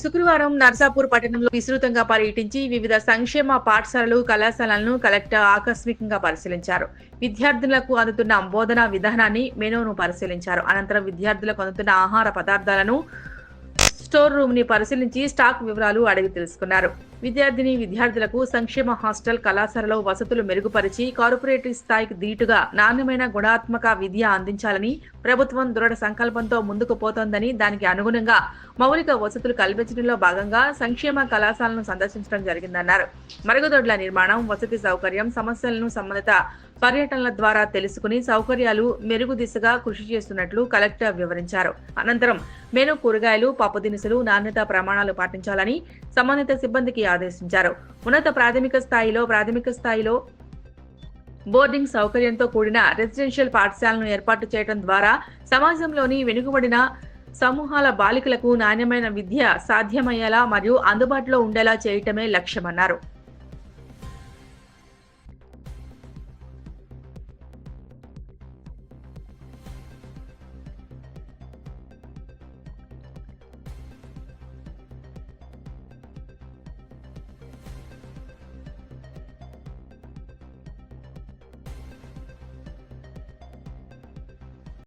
శుక్రవారం నర్సాపూర్ పట్టణంలో విస్తృతంగా పర్యటించి వివిధ సంక్షేమ పాఠశాలలు కళాశాలలను కలెక్టర్ ఆకస్మికంగా పరిశీలించారు. విద్యార్థులకు అందుతున్న బోధనా విధానాన్ని మెనూను పరిశీలించారు. అనంతరం విద్యార్థులకు అందుతున్న ఆహార పదార్థాలను స్టోర్ రూమ్ని పరిశీలించి స్టాక్ వివరాలు అడిగి తెలుసుకున్నారు. విద్యార్థిని విద్యార్థులకు సంక్షేమ హాస్టల్ కళాశాలలో వసతులు మెరుగుపరిచి కార్పొరేటివ్ స్థాయికి ధీటుగా నాణ్యమైన గుణాత్మక విద్య అందించాలని ప్రభుత్వం దృఢ సంకల్పంతో ముందుకు పోతోందని దానికి అనుగుణంగా మౌలిక వసతులు కల్పించడంలో భాగంగా సంక్షేమ కళాశాలను సందర్శించడం జరిగిందన్నారు. మరుగుదొడ్ల నిర్మాణం వసతి సౌకర్యం సమస్యలను సంబంధిత పర్యటనల ద్వారా తెలుసుకుని సౌకర్యాలు మెరుగు దిశగా కృషి చేస్తున్నట్లు కలెక్టర్ వివరించారు. అనంతరం మెను కూరగాయలు పప్పు దినుసులు నాణ్యత ప్రమాణాలు పాటించాలని సంబంధిత సిబ్బందికి ఆదేశించారు. ఉన్నత ప్రాథమిక స్థాయిలో ప్రాథమిక స్థాయిలో బోర్డింగ్ సౌకర్యంతో కూడిన రెసిడెన్షియల్ పాఠశాలను ఏర్పాటు చేయడం ద్వారా సమాజంలోని వెనుకబడిన సమూహాల బాలికలకు నాణ్యమైన విద్య సాధ్యమయ్యేలా మరియు అందుబాటులో ఉండేలా చేయటమే లక్ష్యమన్నారు.